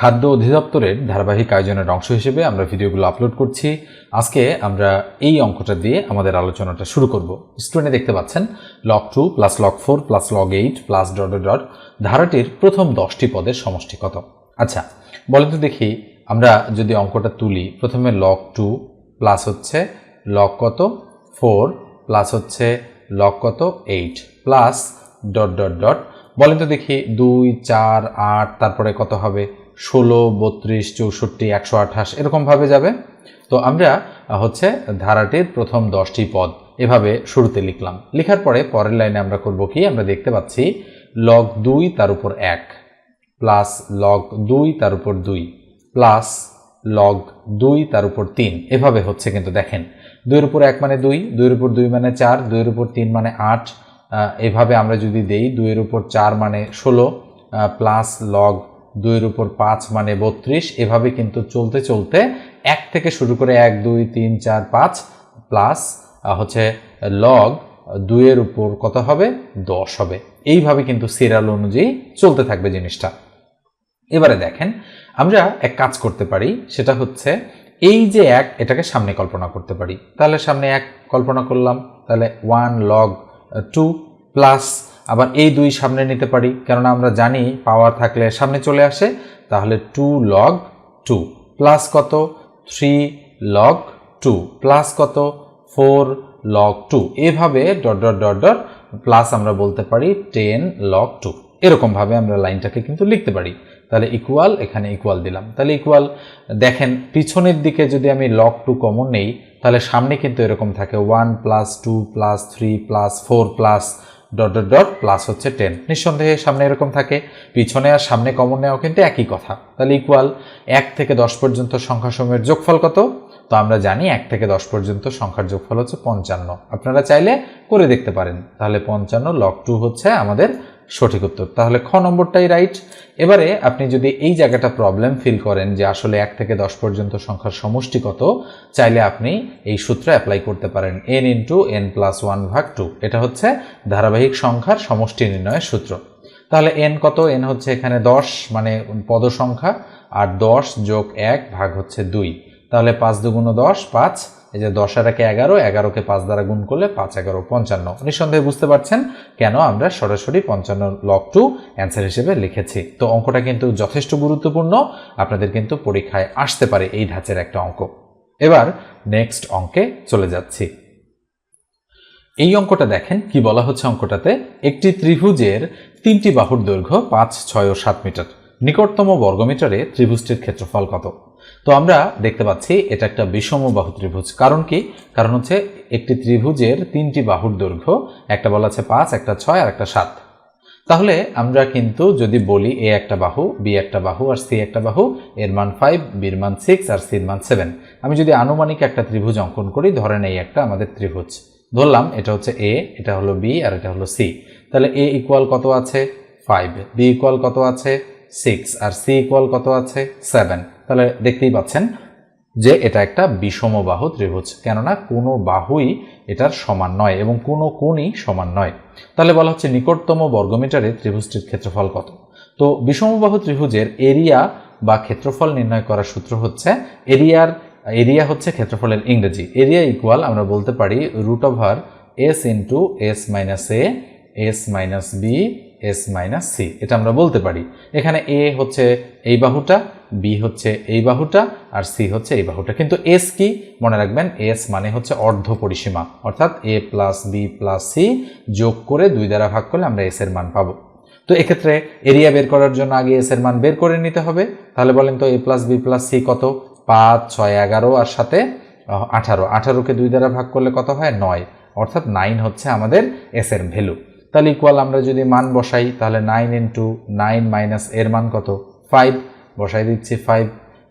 খাদ্য অধিদপ্তরের ধারাবাহিক আয়োজনের অংশ হিসেবে আমরা ভিডিওগুলো আপলোড করছি। আজকে আমরা এই অঙ্কটা দিয়ে আমাদের আলোচনাটা শুরু করব। স্ক্রিনে দেখতে পাচ্ছেন log two plus log four plus log eight plus dot dot ধারাটির প্রথম দশটি পদের সমষ্টি কত? আচ্ছা বলেন তো দেখি, আমরা যদি অঙ্কটা তুলি, প্রথমে লক টু প্লাস হচ্ছে লক কত? ফোর প্লাস হচ্ছে লক কত? Eight plus dot dot dot বলেন তো দেখি, দুই, চার, আট, তারপরে কত হবে? ষোলো, বত্রিশ, চৌষট্টি, একশো আঠাশ এরকমভাবে যাবে। তো আমরা হচ্ছে ধারাটির প্রথম দশটি পদ এভাবে শুরুতে লিখলাম। লেখার পরে পরের লাইনে আমরা করব কি? আমরা দেখতে পাচ্ছি লগ দুই তার উপর এক প্লাস লগ দুই তার উপর দুই প্লাস লগ দুই তার উপর তিন। এভাবে হচ্ছে কিন্তু দেখেন। দুইয়ের উপর এক মানে দুই, দুইয়ের উপর দুই মানে চার, দুইয়ের উপর তিন মানে আট। এভাবে আমরা যদি দেই, দুইয়ের উপর চার মানে ষোলো প্লাস লগ দুইয়ের উপর পাঁচ মানে বত্রিশ, এভাবে কিন্তু চলতে চলতে এক থেকে শুরু করে এক, দুই, তিন, চার, পাঁচ প্লাস হচ্ছে লগ দুইয়ের উপর কত হবে? দশ হবে। এইভাবে কিন্তু সিরিয়াল অনুযায়ী চলতে থাকবে জিনিসটা। এবারে দেখেন, আমরা এক কাজ করতে পারি, সেটা হচ্ছে এই যে এক, এটাকে সামনে কল্পনা করতে পারি। তাহলে সামনে এক কল্পনা করলাম, তাহলে ওয়ান লগ টু প্লাস আবার এই দুই সামনে নিতে পারি। কেননা আমরা জানি পাওয়ার থাকলে সামনে চলে আসে, তাহলে টু লগ টু প্লাস কত? থ্রি লগ টু প্লাস কত? ফোর লগ টু এভাবে dot dot dot dot plus আমরা বলতে পারি টেন লগ টু এরকমভাবে আমরা লাইনটাকে কিন্তু লিখতে পারি। তাহলে ইকুয়াল এখানে ইকুয়াল দিলাম। তাহলে ইকুয়াল দেখেন পিছনের দিকে যদি আমি লক টু কমন নেই, তাহলে সামনে কিন্তু এরকম থাকে। One plus two plus three plus four plus dot dot dot plus হচ্ছে টেন নিঃসন্দেহে সামনে এরকম থাকে, পিছনে আর সামনে কমন নেওয়া কিন্তু একই কথা। তাহলে ইকুয়াল এক থেকে দশ পর্যন্ত সংখ্যা সময়ের যোগফল কত? তো আমরা জানি এক থেকে দশ পর্যন্ত সংখ্যার যোগফল হচ্ছে পঞ্চান্ন। আপনারা চাইলে করে দেখতে পারেন। তাহলে পঞ্চান্ন লক টু হচ্ছে আমাদের সঠিক উত্তর। তাহলে খ নম্বরটাই রাইট এবারে আপনি যদি এই জায়গাটা প্রবলেম ফিল করেন যে আসলে এক থেকে দশ পর্যন্ত সংখ্যার সমষ্টি কত, চাইলে আপনি এই সূত্র অ্যাপ্লাই করতে পারেন। N into N plus one ভাগ টু এটা হচ্ছে ধারাবাহিক সংখ্যার সমষ্টি নির্ণয়ের সূত্র। তাহলে এন কত? এন হচ্ছে এখানে দশ মানে পদ সংখ্যা আর দশ যোগ এক ভাগ হচ্ছে দুই। তাহলে পাঁচ দুগুণ দশ, পাঁচ এই যে দশ আর এগারো, এগারোকে পাঁচ দ্বারা গুণ করলে পাঁচ, এগারো, পঞ্চান্ন। নিঃসন্দেহে বুঝতে পারছেন কেন আমরা সরাসরি পঞ্চান্ন লক টু অ্যান্সার হিসেবে লিখেছি। তো অঙ্কটা কিন্তু যথেষ্ট গুরুত্বপূর্ণ, আপনাদের কিন্তু পরীক্ষায় আসতে পারে এই ধাঁচের একটা অঙ্ক। এবার নেক্সট অঙ্কে চলে যাচ্ছি। এই অঙ্কটা দেখেন কি বলা হচ্ছে অঙ্কটাতে? একটি ত্রিভুজের তিনটি বাহুর দৈর্ঘ্য পাঁচ, ছয় ও সাত মিটার। নিকটতম বর্গমিটারে ত্রিভুজটির ক্ষেত্রফল কত? তো আমরা দেখতে পাচ্ছি এটা একটা বিষম বাহু ত্রিভুজ। কারণ কি? কারণ হচ্ছে একটি ত্রিভুজের তিনটি বাহুর দৈর্ঘ্য, একটা বলা আছে পাঁচ, একটা ছয়, আর একটা সাত। তাহলে আমরা কিন্তু যদি বলি এ একটা বাহু, বি একটা বাহু, আর সি একটা বাহু, এর মান ফাইভ, বির মান সিক্স, আর সির মান সেভেন। আমি যদি আনুমানিক একটা ত্রিভুজ অঙ্কন করি ধরেন এই একটা আমাদের ত্রিভুজ। ধরলাম এটা হচ্ছে এ, এটা হলো বি, আর এটা হলো সি। তাহলে এ ইকুয়াল কত আছে? ফাইভ। বি ইকুয়াল কত আছে? সিক্স। আর সি ইকুয়াল কত আছে? সেভেন। তাহলে দেখতেই পাচ্ছেন যে এটা একটা বিষমবাহু ত্রিভুজ, কেননা কোনো বাহুই এটার সমান নয় এবং কোনো কোণই সমান নয়। তাহলে বলা হচ্ছে নিকটতম বর্গমিটারে ত্রিভুজটির ক্ষেত্রফল কত? তো বিষমবাহু ত্রিভুজের এরিয়া বা ক্ষেত্রফল নির্ণয় করার সূত্র হচ্ছে এরিয়ার, এরিয়া হচ্ছে ক্ষেত্রফলের ইংরেজি। এরিয়া ইকুয়াল আমরা বলতে পারি root over S into S minus A S minus B S minus C, এটা আমরা বলতে পারি। এখানে এ হচ্ছে এই বাহুটা, বি হচ্ছে এই বাহুটা, আর সি হচ্ছে এই বাহুটা। কিন্তু এস কি? মনে রাখবেন, এস মানে হচ্ছে অর্ধ পরিসীমা। অর্থাৎ A plus B plus C যোগ করে দুই দ্বারা ভাগ করলে আমরা এস এর মান পাবো। তো এক্ষেত্রে এরিয়া বের করার জন্য আগে এস এর মান বের করে নিতে হবে। তাহলে বলেন তো A plus B plus C কত? পাঁচ, ছয়, এগারো, আর সাথে আঠারো। আঠারোকে দুই দ্বারা ভাগ করলে কত হয়? নয়। অর্থাৎ নাইন হচ্ছে আমাদের এস এর ভ্যালু। তাহলে ইকুয়াল আমরা যদি মান বসাই, তাহলে নাইন ইন্টু নাইন মাইনাস এর মান কত? ফাইভ বসাই দিচ্ছি ফাইভ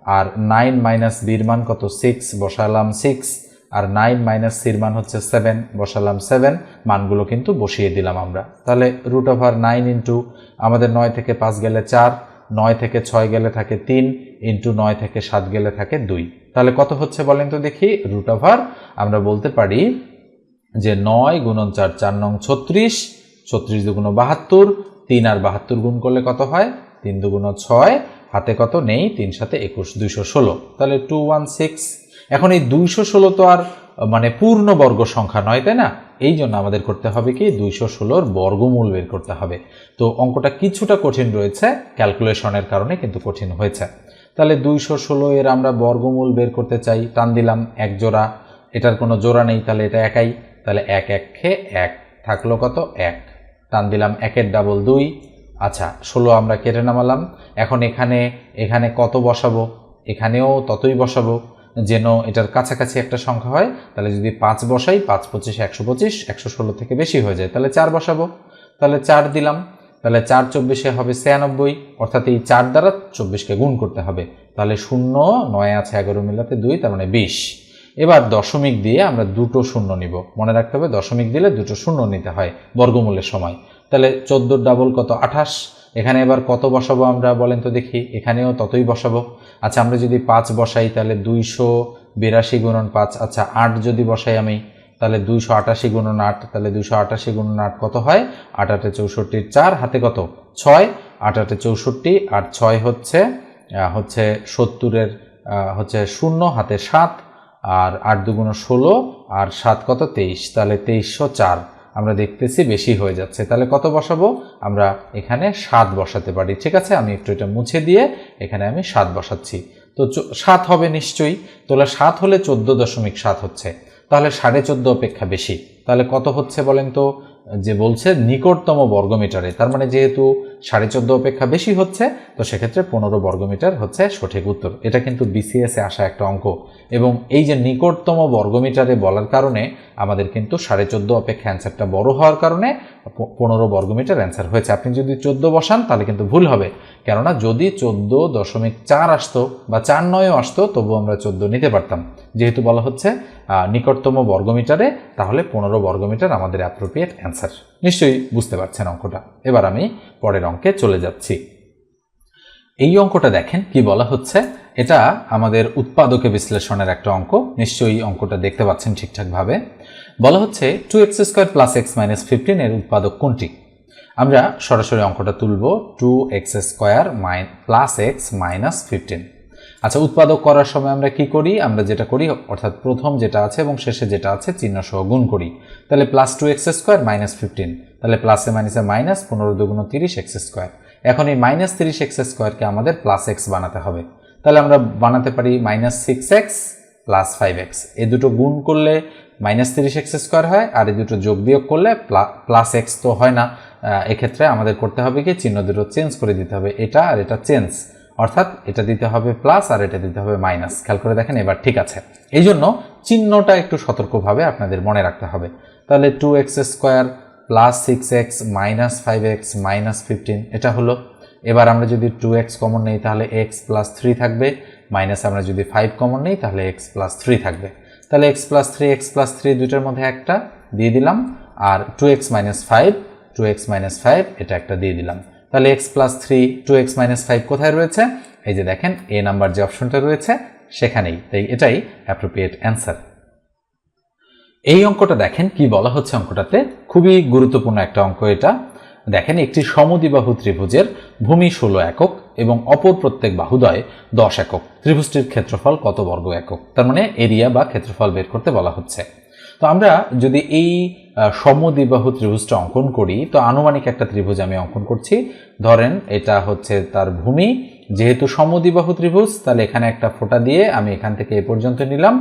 আর নাইন মাইনাস বির মান কত? সিক্স বসালাম সিক্স আর নাইন মাইনাস সির মান হচ্ছে সেভেন বসালাম সেভেন মানগুলো কিন্তু বসিয়ে দিলাম আমরা। তাহলে রুট ওভার নাইন ইন্টু আমাদের নয় থেকে পাঁচ গেলে চার, নয় থেকে ছয় গেলে থাকে তিন ইন্টু নয় থেকে সাত গেলে থাকে দুই। তাহলে কত হচ্ছে বলেন তো দেখি? রুট ওভার আমরা বলতে পারি যে নয় গুণন চার চার নং ছত্রিশ ছত্রিশ দুগুণ বাহাত্তর, তিন আর বাহাত্তর গুণ করলে কত হয়? তিন দুগুণ ছয়, হাতে কত নেই? তিন সাথে একুশ, দুইশো ষোলো। তাহলে টু ওয়ান সিক্স এখন এই দুইশো ষোলো তো আর মানে পূর্ণ বর্গ সংখ্যা নয়, তাই না? এই জন্য আমাদের করতে হবে কি? দুইশো ষোলোর বর্গমূল বের করতে হবে। তো অঙ্কটা কিছুটা কঠিন রয়েছে ক্যালকুলেশনের কারণে কিন্তু কঠিন হয়েছে। তাহলে দুইশো ষোলো এর আমরা বর্গমূল বের করতে চাই, টান দিলাম, এক জোড়া। এটার কোনো জোড়া নেই, তাহলে এটা একাই। তাহলে এক এক খে এক থাকল কত? এক। টান দিলাম একের ডাবল দুই। আচ্ছা ষোলো আমরা কেটে নামালাম। এখন এখানে এখানে কত বসাবো? এখানেও ততই বসাবো যেন এটার কাছাকাছি একটা সংখ্যা হয়। তাহলে যদি পাঁচ বসাই, পাঁচ পঁচিশ, একশো পঁচিশ, একশো ষোলো থেকে বেশি হয়ে যায়। তাহলে চার বসাবো। তাহলে চার দিলাম। তাহলে চার চব্বিশে হবে ছিয়ানব্বই। অর্থাৎ এই চার দ্বারা চব্বিশকে গুণ করতে হবে। তাহলে শূন্য, নয় আছে এগারো মিলাতে দুই, তার মানে বিশ। এবার দশমিক দিয়ে আমরা দুটো শূন্য নিব। মনে রাখতে হবে, দশমিক দিলে দুটো শূন্য নিতে হয় বর্গমূলের সময়। তাহলে চোদ্দোর ডাবল কত? আঠাশ। এখানে এবার কত বসাবো আমরা বলেন তো দেখি। এখানেও ততই বসাবো। আচ্ছা আমরা যদি পাঁচ বসাই, তাহলে দুইশো বিরাশি গুণন পাঁচ। আচ্ছা আট যদি বসাই আমি, তাহলে দুইশো আটাশি গুণন আট। তাহলে দুইশো আটাশি গুণন আট কত হয়? আট আটে চৌষট্টির চার। হাতে কত? ছয়। আট আটে চৌষট্টি, আর ছয় হচ্ছে হচ্ছে সত্তরের হচ্ছে শূন্য, হাতে সাত। আর আট দুগুণ ষোলো আর সাত কত তেইশ? তাহলে তেইশশো চার। আমরা দেখতেছি বেশি হয়ে যাচ্ছে। তাহলে কত বসাবো? আমরা এখানে সাত বসাতে পারি। ঠিক আছে? আমি একটু এটা মুছে দিয়ে এখানে আমি সাত বসাচ্ছি। তো সাত হবে নিশ্চয়ই। তাহলে সাত হলে চোদ্দ দশমিক সাত হচ্ছে। তাহলে সাড়ে চোদ্দ অপেক্ষা বেশি। তাহলে কত হচ্ছে বলেন তো? যে বলছে নিকটতম বর্গমিটারে। তার মানে যেহেতু সাড়ে চোদ্দ অপেক্ষা বেশি হচ্ছে, তো সেক্ষেত্রে পনেরো বর্গমিটার হচ্ছে সঠিক উত্তর। এটা কিন্তু বিসিএস আসা একটা অঙ্ক। এবং এই যে নিকটতম বর্গমিটারে বলার কারণে আমাদের কিন্তু সাড়ে চোদ্দ অপেক্ষা অ্যান্সারটা বড় হওয়ার কারণে পনেরো বর্গমিটার অ্যান্সার হয়েছে। আপনি যদি চোদ্দ বসান, তাহলে কিন্তু ভুল হবে। কেননা যদি চোদ্দ দশমিক চার আসতো বা চার নয়ও আসতো তবু আমরা চোদ্দ নিতে পারতাম। যেহেতু বলা হচ্ছে নিকটতম বর্গমিটারে, তাহলে পনেরো বর্গমিটার আমাদের অ্যাপ্রোপ্রিয়েট অ্যান্সার। নিশ্চয়ই বুঝতে পারছেন অঙ্কটা। এবার আমি পরের অঙ্কে চলে যাচ্ছি। এই অঙ্কটা দেখেন কি বলা হচ্ছে? এটা আমাদের উৎপাদকে বিশ্লেষণের একটা অঙ্ক। নিশ্চয়ই অঙ্কটা দেখতে পাচ্ছেন ঠিকঠাকভাবে। বলা হচ্ছে two X square plus X minus fifteen এর উৎপাদক কোনটি? আমরা সরাসরি অঙ্কটা তুলব two X square minus plus X minus fifteen আচ্ছা উৎপাদক করার সময় আমরা কি করি? আমরা যেটা করি, অর্থাৎ প্রথম যেটা আছে এবং শেষে যেটা আছে চিহ্ন সহ গুণ করি। তাহলে plus two X square minus fifteen তাহলে প্লাসে মাইনাসে মাইনাস পনেরো দুগুণ তিরিশ এক্স স্কোয়ার এখন এই মাইনাস তিরিশ এক্স স্কোয়ারকে আমাদের প্লাস এক্স বানাতে হবে। তাহলে আমরা বানাতে পারি minus six X plus five X এই দুটো গুণ করলে মাইনাস তিরিশ এক্স স্কোয়ার হয়, আর এই দুটো যোগ বিয়োগ করলে প্লাস এক্স তো হয় না। এক্ষেত্রে আমাদের করতে হবে কি? চিহ্ন দুটো চেঞ্জ করে দিতে হবে। এটা আর এটা চেঞ্জ অর্থাৎ এটা দিতে হবে প্লাস আর এটা দিতে হবে মাইনাস খেয়াল করে দেখেন, এবার ঠিক আছে। এই জন্য চিহ্নটা একটু সতর্কভাবে আপনাদের মনে রাখতে হবে। তাহলে two X square plus six X minus five X minus fifteen এটা হলো। এবার আমরা যদি টু এক্স কমন নেই, তাহলে এক্স প্লাস থ্রি থাকবে। মাইনাস আমরা যদি ফাইভ কমন নেই, তাহলে এক্স প্লাস থ্রি থাকবে। তাহলে X plus three X plus three দুইটার মধ্যে একটা দিয়ে দিলাম। আর two X minus five two X minus five এটা একটা দিয়ে দিলাম। তাহলে X plus three two X minus five কোথায় রয়েছে? এই যে দেখেন এ নাম্বার যে অপশনটা রয়েছে, সেখানেই। তাই এটাই অ্যাপ্রোপ্রিয়েট অ্যান্সার এই অঙ্কটা দেখেন কি বলা হচ্ছে অঙ্কটাতে? খুবই গুরুত্বপূর্ণ একটা অঙ্ক এটা। দেখেন, একটি সমদিবাহু ত্রিভুজের ভূমি ষোলো একক এবং অপর প্রত্যেক বাহুদয় দশ একক। ত্রিভুজটির ক্ষেত্রফল কত বর্গ একক? তার মানে এরিয়া বা ক্ষেত্রফল বের করতে বলা হচ্ছে। তো আমরা যদি এই সমদ্বিবাহু ত্রিভুজটা অঙ্কন করি, তো আনুমানিক একটা ত্রিভুজ আমি অঙ্কন করছি। ধরেন এটা হচ্ছে তার ভূমি। যেহেতু সমদ্বিবাহু ত্রিভুজ, তাহলে এখানে একটা ফোঁটা দিয়ে আমি এখান থেকে এই পর্যন্ত নিলাম,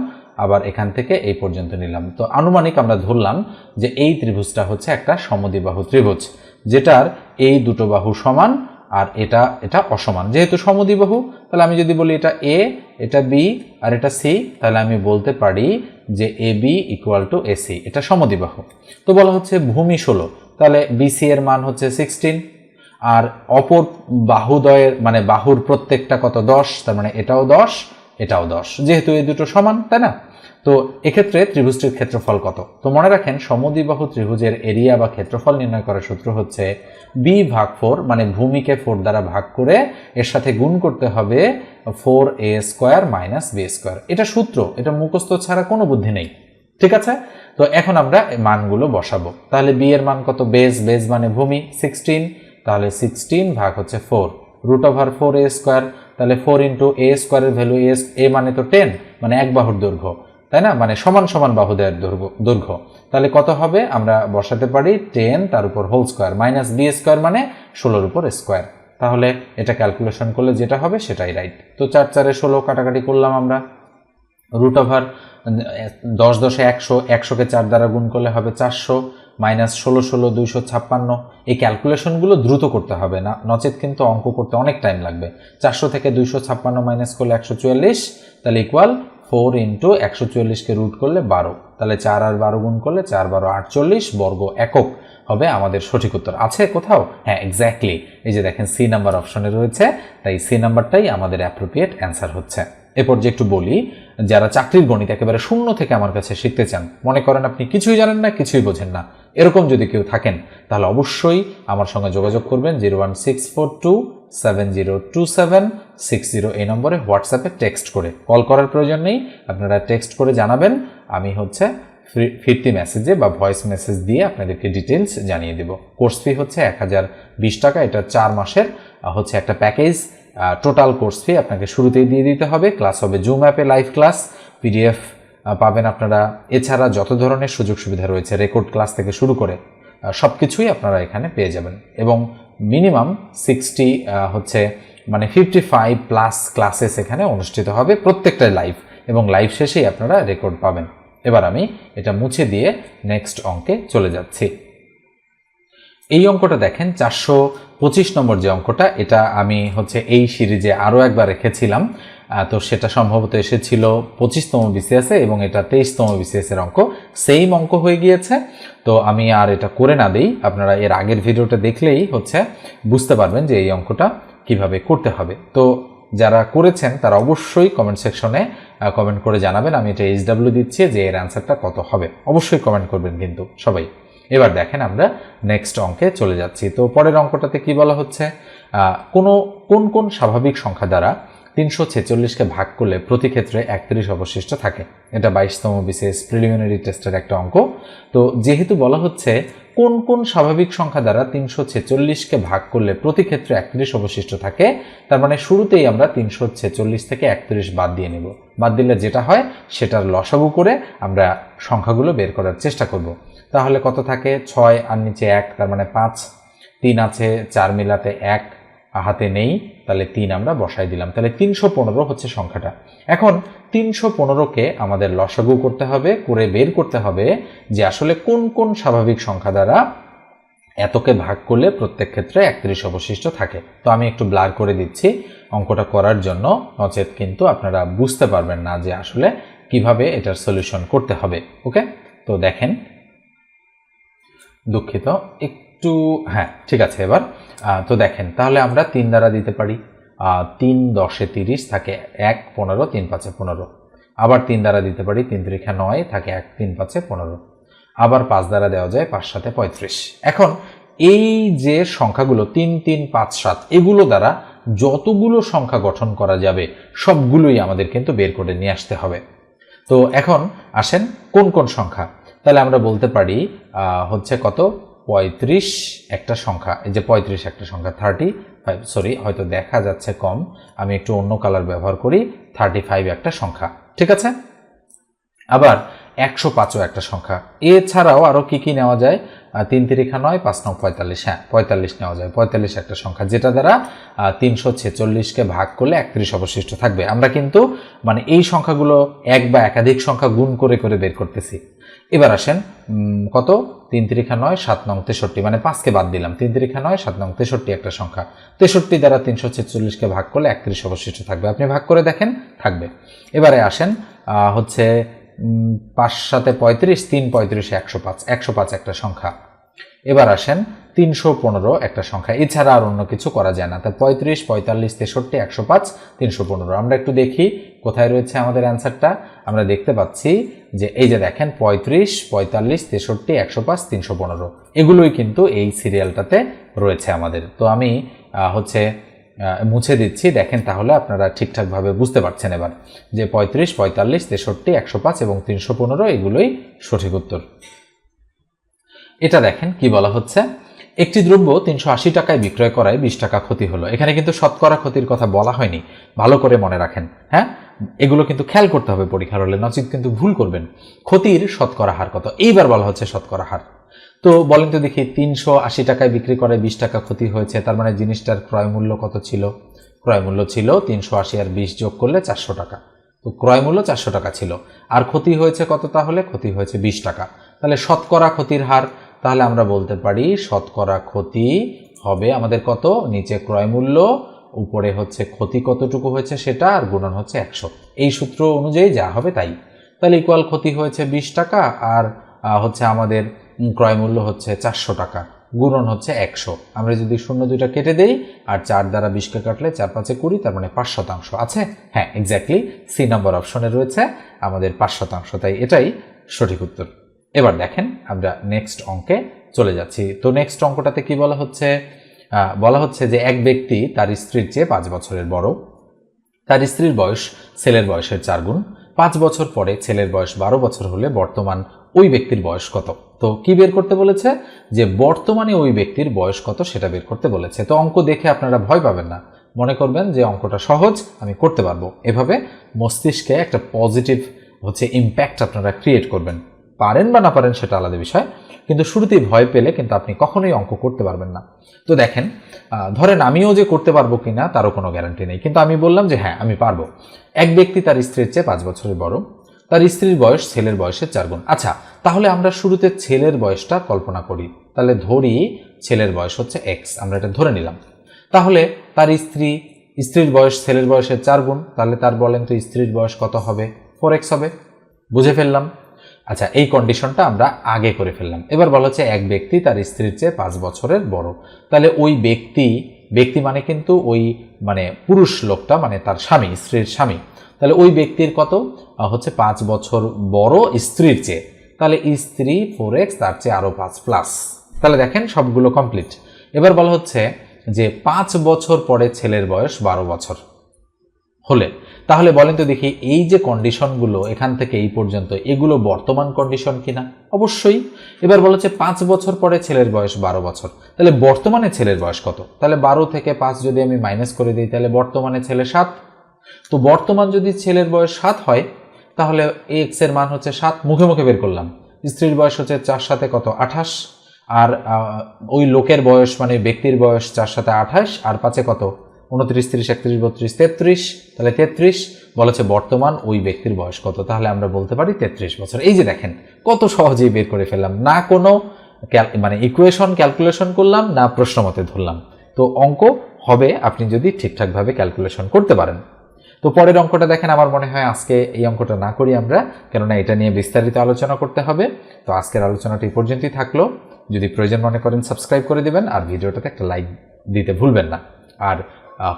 আবার এখান থেকে এই পর্যন্ত নিলাম। তো আনুমানিক আমরা ধরলাম যে এই ত্রিভুজটা হচ্ছে একটা সমদ্বিবাহু ত্রিভুজ, যেটার এই দুটো বাহু সমান আর এটা এটা অসমান। যেহেতু সমদ্বিবাহু, তাহলে আমি যদি বলি এটা এ এটা বি আর এটা সি তাহলে আমি বলতে পারি যে A B equal to A C এটা সমদ্বিবাহু। তো বলা হচ্ছে ভূমি ষোলো। তাহলে বিসি এর মান হচ্ছে সিক্সটিন আর অপর বাহুদয়ের মানে বাহুর প্রত্যেকটা কত? দশ। তার মানে এটাও দশ এটাও দশ। যেহেতু এই দুটো সমান, তাই না? তো এক্ষেত্রে ত্রিভুজটির ক্ষেত্রফল কত? তো মনে রাখেন, সমদ্বিবাহু ত্রিভুজের এরিয়া বা ক্ষেত্রফল নির্ণয় করার সূত্র হচ্ছে বি ভাগ ফোর মানে ভূমিকে ফোর দ্বারা ভাগ করে এর সাথে গুণ করতে হবে four A square minus B square এটা সূত্র, এটা মুখস্থ ছাড়া কোনো বুদ্ধি নেই। ঠিক আছে? তো এখন আমরা মানগুলো বসাবো। তাহলে বি এর মান কত? বেস বেস মানে ভূমি সিক্সটিন তাহলে সিক্সটিন ভাগ হচ্ছে four root over four A square তাহলে ফোর ইন্টু এ স্কোয়ারের ভ্যালু এ মানে তো টেন মানে এক বাহুর দৈর্ঘ্য। তাই না? মানে সমান সমান বাহুদের দৈর্ঘ্য দৈর্ঘ্য। তাহলে কত হবে? আমরা বসাতে পারি টেন, তার উপর whole square. Minus B square মানে ষোলোর উপর স্কোয়ার। তাহলে এটা ক্যালকুলেশন করলে যেটা হবে সেটাই রাইট। তো চার চারে ষোলো কাটাকাটি করলাম আমরা। রুট ওভার দশ দশে একশো, একশোকে চার দ্বারা গুণ করলে হবে চারশো, মাইনাস ষোলো ষোলো, দুইশো ছাপ্পান্ন। এই ক্যালকুলেশনগুলো দ্রুত করতে হবে না। নচেত কিন্তু অঙ্ক করতে অনেক টাইম লাগবে। চারশো থেকে দুইশো ছাপ্পান্ন মাইনাস করলে একশো চুয়াল্লিশ, তাহলে ইকুয়াল ফোর ইন্টু একশো চল্লিশকে রুট করলে বারো। তাহলে চার আর বারো গুণ করলে চার বারো আটচল্লিশ বর্গ একক হবে আমাদের সঠিক উত্তর। আছে কোথাও? হ্যাঁ এক্স্যাক্টলি এই যে দেখেন সি নাম্বার অপশনে রয়েছে, তাই সি নাম্বারটাই আমাদের অ্যাপ্রোপ্রিয়েট অ্যান্সার হচ্ছে। এরপর যে একটু বলি, যারা চাকরির গণিত একেবারে শূন্য থেকে আমার কাছে শিখতে চান, মনে করেন আপনি কিছুই জানেন না, কিছুই বোঝেন না, এরকম যদি কেউ থাকেন, তাহলে অবশ্যই আমার সঙ্গে যোগাযোগ করবেন, zero one six four two seven zero two seven six zero এই নম্বরে হোয়াটসঅ্যাপে টেক্সট করে। কল করার প্রয়োজন নেই, আপনারা টেক্সট করে জানাবেন। আমি হচ্ছে ফিরতি মেসেজে বা ভয়েস মেসেজ দিয়ে আপনাদেরকে ডিটেলস জানিয়ে দেব। কোর্স ফি হচ্ছে এক হাজার বিশ টাকা, এটা চার মাসের। হচ্ছে একটা প্যাকেজ টোটাল কোর্স ফি আপনাকে শুরুতেই দিয়ে দিতে হবে। ক্লাস হবে জুম অ্যাপে লাইভ ক্লাস পিডিএফ পাবেন আপনারা। এছাড়া যত ধরনের সুযোগ সুবিধা রয়েছে রেকর্ড ক্লাস থেকে শুরু করে সব কিছুই আপনারা এখানে পেয়ে যাবেন। এবং মিনিমাম সিক্সটি হচ্ছে মানে ফিফটি ফাইভ প্লাস ক্লাসেস এখানে অনুষ্ঠিত হবে প্রত্যেকটাই লাইভ এবং লাইভ শেষেই আপনারা রেকর্ড পাবেন। এবার আমি এটা মুছে দিয়ে নেক্সট অঙ্কে চলে যাচ্ছি। এই অঙ্কটা দেখেন, চারশো পঁচিশ নম্বর যে অঙ্কটা, এটা আমি হচ্ছে এই সিরিজে আরও একবার রেখেছিলাম। তো সেটা সম্ভবত এসেছিল পঁচিশতম বিসিএসে এবং এটা তেইশতম বিসিএস এর অঙ্ক। সেম অঙ্ক হয়ে গিয়েছে। তো আমি আর এটা করে না দিই। আপনারা এর আগের ভিডিওটা দেখলেই হচ্ছে বুঝতে পারবেন যে এই অঙ্কটা কীভাবে করতে হবে। তো যারা করেছেন, তারা অবশ্যই কমেন্ট সেকশনে কমেন্ট করে জানাবেন। আমি এটা এইচ ডাব্লিউ দিচ্ছি যে এর অ্যান্সারটা কত হবে। অবশ্যই কমেন্ট করবেন কিন্তু সবাই। এবার দেখেন আমরা নেক্সট অঙ্কে চলে যাচ্ছি। তো পরের অঙ্কটাতে কি বলা হচ্ছে? কোনো, কোন কোন স্বাভাবিক সংখ্যা দ্বারা তিনশো ছেচল্লিশকে ভাগ করলে প্রতি ক্ষেত্রে একত্রিশ অবশিষ্ট থাকে। এটা বাইশতম বিশেষ প্রিলিমিনারি টেস্টের একটা অঙ্ক। তো যেহেতু বলা হচ্ছে কোন কোন স্বাভাবিক সংখ্যা দ্বারা তিনশো ছেচল্লিশকে ভাগ করলে প্রতি ক্ষেত্রে একত্রিশ অবশিষ্ট থাকে, তার মানে শুরুতেই আমরা তিনশো ছেচল্লিশ থেকে একত্রিশ বাদ দিয়ে নেব। বাদ দিলে যেটা হয় সেটার লসাগু করে আমরা সংখ্যাগুলো বের করার চেষ্টা করব। তাহলে কত থাকে? ছয় আর নিচে এক, তার মানে পাঁচ। তিন আছে, চার মিলাতে এক। হাতে নেই, তাহলে তিন আমরা বসাই দিলাম। তাহলে তিনশো পনেরো হচ্ছে সংখ্যাটা। এখন তিনশো পনেরোকে আমাদের লসাগু করতে হবে, করে বের করতে হবে যে আসলে কোন কোন স্বাভাবিক সংখ্যা দ্বারা এতকে ভাগ করলে প্রত্যেক ক্ষেত্রে একত্রিশ অবশিষ্ট থাকে। তো আমি একটু ব্লার করে দিচ্ছি অঙ্কটা করার জন্য, নচেত কিন্তু আপনারা বুঝতে পারবেন না যে আসলে কীভাবে এটার সলিউশন করতে হবে। ওকে? তো দেখেন, দুঃখিত একটু হ্যাঁ ঠিক আছে এবার। তো দেখেন, তাহলে আমরা তিন দ্বারা দিতে পারি। তিন দশে তিরিশ থাকে এক, পনেরো, তিন পাঁচে পনেরো। আবার তিন দ্বারা দিতে পারি, তিন তিরিখা নয় থাকে এক, তিন পাঁচে পনেরো। আবার পাঁচ দ্বারা দেওয়া যায় পাঁচ সাথে পঁয়ত্রিশ। এখন, এই যে সংখ্যাগুলো, তিন তিন, পাঁচ, সাত, এগুলো দ্বারা যতগুলো সংখ্যা গঠন করা যাবে, সবগুলোই আমাদের কিন্তু বের করে নিয়ে আসতে হবে। তো এখন আসেন কোন কোন সংখ্যা? তাহলে আমরা বলতে পারি হচ্ছে কত? পঁয়ত্রিশ একটা সংখ্যা, এই যে পঁয়ত্রিশ একটা সংখ্যা থার্টি ফাইভ সরি হয়তো দেখা যাচ্ছে কম, আমি একটু অন্য কালার ব্যবহার করি থার্টি ফাইভ একটা সংখ্যা, ঠিক আছে? আবার একশো পাঁচও একটা সংখ্যা। এছাড়াও আরও কি কি নেওয়া যায়? তিন তিরিখা নয়, পাঁচ নয় পঁয়তাল্লিশ হ্যাঁ পঁয়তাল্লিশ নেওয়া যায়। পঁয়তাল্লিশ একটা সংখ্যা, যেটা দ্বারা তিনশো ছেচল্লিশকে ভাগ করলে একত্রিশ অবশিষ্ট থাকবে। আমরা কিন্তু মানে এই সংখ্যাগুলো এক বা একাধিক সংখ্যা গুণ করে করে বের করতেছি। এবার আসেন কত? তিন তিরিখা নয়, সাত নং তেষট্টি মানে পাঁচকে বাদ দিলাম। তিন তিরিখা নয়, সাত নং তেষট্টি একটা সংখ্যা। তেষট্টি দ্বারা তিনশো ছেচল্লিশকে ভাগ করলে একত্রিশ অবশিষ্ট থাকবে। আপনি ভাগ করে দেখেন, থাকবে। এবারে আসেন হচ্ছে পাঁচ সাথে পঁয়ত্রিশ, তিন পঁয়ত্রিশে একশো পাঁচ একশো পাঁচ একটা সংখ্যা। এবার আসেন তিনশো পনেরো একটা সংখ্যা। এছাড়া আর অন্য কিছু করা যায় না। তা পঁয়ত্রিশ, পঁয়তাল্লিশ, তেষট্টি, একশো পাঁচ, তিনশো পনেরো। আমরা একটু দেখি কোথায় রয়েছে আমাদের অ্যান্সারটা। আমরা দেখতে পাচ্ছি যে এই যে দেখেন পঁয়ত্রিশ, পঁয়তাল্লিশ, তেষট্টি, একশো পাঁচ, তিনশো পনেরো। এগুলোই কিন্তু এই সিরিয়ালটাতে রয়েছে আমাদের। তো আমি হচ্ছে মুছে দিচ্ছি। দেখেন তাহলে আপনারা ঠিকঠাকভাবে বুঝতে পারছেন এবার যে পঁয়ত্রিশ, পঁয়তাল্লিশ, তেষট্টি, একশো পাঁচ এবং তিনশো পনেরো এগুলোই সঠিক উত্তর। এটা দেখেন কি বলা হচ্ছে? একটি দ্রব্য তিনশো আশি টাকায় বিক্রয় করায় বিশ টাকা ক্ষতি হলো। এখানে কিন্তু শতকরা ক্ষতির কথা বলা হয়নি। ভালো করে মনে রাখেন হ্যাঁ? এগুলো কিন্তু খেয়াল করতে হবে পরীক্ষার হলে, নচিত কিন্তু ভুল করবেন। ক্ষতির শতকরা হার কত? এইবার বলা হচ্ছে শতকরা হার। তো বলেন তো দেখি, তিনশো আশি টাকায় বিক্রি করে বিশ টাকা ক্ষতি হয়েছে, তার মানে জিনিসটার ক্রয় মূল্য কত ছিল? ক্রয় মূল্য ছিল তিনশো আশি আর বিশ যোগ করলে চারশো টাকা। তো ক্রয় মূল্য চারশো টাকা ছিল। আর ক্ষতি হয়েছে কত তাহলে? ক্ষতি হয়েছে বিশ টাকা। তাহলে শতকরা ক্ষতির হার, তাহলে আমরা বলতে পারি শতকরা ক্ষতি হবে আমাদের কত? নিচে ক্রয় মূল্য উপরে হচ্ছে ক্ষতি কতটুকু হয়েছে সেটা, আর গুণন হচ্ছে একশো। এই সূত্র অনুযায়ী যা হবে তাই। তাহলে ইকুয়াল ক্ষতি হয়েছে বিশ টাকা, আর হচ্ছে আমাদের ক্রয় মূল্য হচ্ছে চারশো টাকা, গুণন হচ্ছে একশো। আমরা যদি শূন্য দুইটা কেটে দেই, আর চার দ্বারা বিশকে কাটলে চার পাঁচে কুড়ি, তার মানে পাঁচ শতাংশ আছে? হ্যাঁ এক্স্যাক্টলি সি নম্বর অপশনে রয়েছে আমাদের পাঁচ শতাংশ, তাই এটাই সঠিক উত্তর। এবার দেখেন, আমরা নেক্সট অঙ্কে চলে যাচ্ছি। তো নেক্সট অঙ্কটাতে কি বলা হচ্ছে? বলা হচ্ছে যে এক ব্যক্তি তার স্ত্রীর চেয়ে পাঁচ বছরের বড়। তার স্ত্রীর বয়স ছেলের বয়সের চার গুণ। পাঁচ বছর পরে ছেলের বয়স বারো বছর হলে বর্তমান ওই ব্যক্তির বয়স কত? তো কি বের করতে বলেছে? যে বর্তমানে ওই ব্যক্তির বয়স কত সেটা বের করতে বলেছে। তো অঙ্ক দেখে আপনারা ভয় পাবেন না। মনে করবেন যে অঙ্কটা সহজ, আমি করতে পারব। এভাবে মস্তিষ্কে একটা পজিটিভ হচ্ছে ইম্প্যাক্ট আপনারা ক্রিয়েট করবেন। পারেন বা না পারেন সেটা আলাদা বিষয়। কিন্তু শুরুতেই ভয় পেলে কিন্তু আপনি কখনোই অঙ্ক করতে পারবেন না। তো দেখেন ধরেন আমিও যে করতে পারব কিনা তারও কোনো গ্যারান্টি নেই। কিন্তু আমি বললাম যে হ্যাঁ আমি পারব। এক ব্যক্তি তার স্ত্রীর চেয়ে পাঁচ বছরের বড়। তার স্ত্রীর বয়স ছেলের বয়সের চার গুণ। আচ্ছা তাহলে আমরা শুরুতে ছেলের বয়সটা কল্পনা করি। তাহলে ধরি ছেলের বয়স হচ্ছে এক্স আমরা এটা ধরে নিলাম। তাহলে তার স্ত্রী, স্ত্রীর বয়স ছেলের বয়সের চার গুণ, তাহলে তার বলেন তো স্ত্রীর বয়স কত হবে? ফোর এক্স হবে। বুঝে ফেললাম। আচ্ছা এই কন্ডিশনটা আমরা আগে করে ফেললাম। এবার বলা হচ্ছে এক ব্যক্তি তার স্ত্রীর চেয়ে পাঁচ বছরের বড়। তাহলে ওই ব্যক্তি ব্যক্তি মানে কিন্তু ওই মানে পুরুষ লোকটা মানে তার স্বামী, স্ত্রীর স্বামী। তাহলে ওই ব্যক্তির কত? হচ্ছে পাঁচ বছর বড় স্ত্রীর চেয়ে। তাহলে স্ত্রী ফোর এক্স তার চেয়ে আরও পাঁচ প্লাস তাহলে দেখেন সবগুলো কমপ্লিট এবার বলা হচ্ছে যে পাঁচ বছর পরে ছেলের বয়স বারো বছর হলে। তাহলে বলেন তো দেখি এই যে কন্ডিশনগুলো এখান থেকে এই পর্যন্ত, এগুলো বর্তমান কন্ডিশন কিনা? অবশ্যই। এবার বলা হচ্ছে পাঁচ বছর পরে ছেলের বয়স বারো বছর। তাহলে বর্তমানে ছেলের বয়স কত? তাহলে বারো থেকে পাঁচ যদি আমি মাইনাস করে দিই, তাহলে বর্তমানে ছেলে সাত। তো বর্তমান যদি ছেলের বয়স সাত হয়, তাহলে এক্সের মান হচ্ছে সাত। মুখে মুখে বের করলাম। স্ত্রীর বয়স হচ্ছে চার সাথে কত? আঠাশ। আর ওই লোকের বয়স মানে ব্যক্তির বয়স চার সাথে আঠাশ। আর পাঁচে কত? উনত্রিশ, তিরিশ, একত্রিশ, বত্রিশ, তেত্রিশ। তাহলে তেত্রিশ। বলেছে বর্তমান ওই ব্যক্তির বয়স কত? তাহলে আমরা বলতে পারি তেত্রিশ বছর। এই যে দেখেন, কত সহজেই বের করে ফেললাম। না কোনো মানে ইকুয়েশন ক্যালকুলেশন করলাম, না প্রশ্ন মতে ধরলাম। তো অঙ্ক হবে, আপনি যদি ঠিকঠাকভাবে ক্যালকুলেশন করতে পারেন। তো পরের অঙ্কটা দেখেন, আমার মনে হয় আজকে এই অঙ্কটা না করি আমরা, কেননা এটা নিয়ে বিস্তারিত আলোচনা করতে হবে। তো আজকের আলোচনাটা এই পর্যন্তই থাকল। যদি প্রয়োজন মনে করেন সাবস্ক্রাইব করে দিবেন, আর ভিডিওটাতে একটা লাইক দিতে ভুলবেন না। আর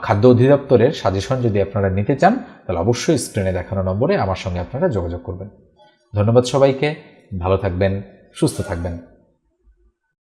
খাদ্য অধিদপ্তরের সাজেশন যদি আপনারা নিতে চান, তাহলে অবশ্যই স্ক্রিনে দেখানো নম্বরে আমার সঙ্গে আপনারা যোগাযোগ করবেন। ধন্যবাদ সবাইকে, ভালো থাকবেন, সুস্থ থাকবেন।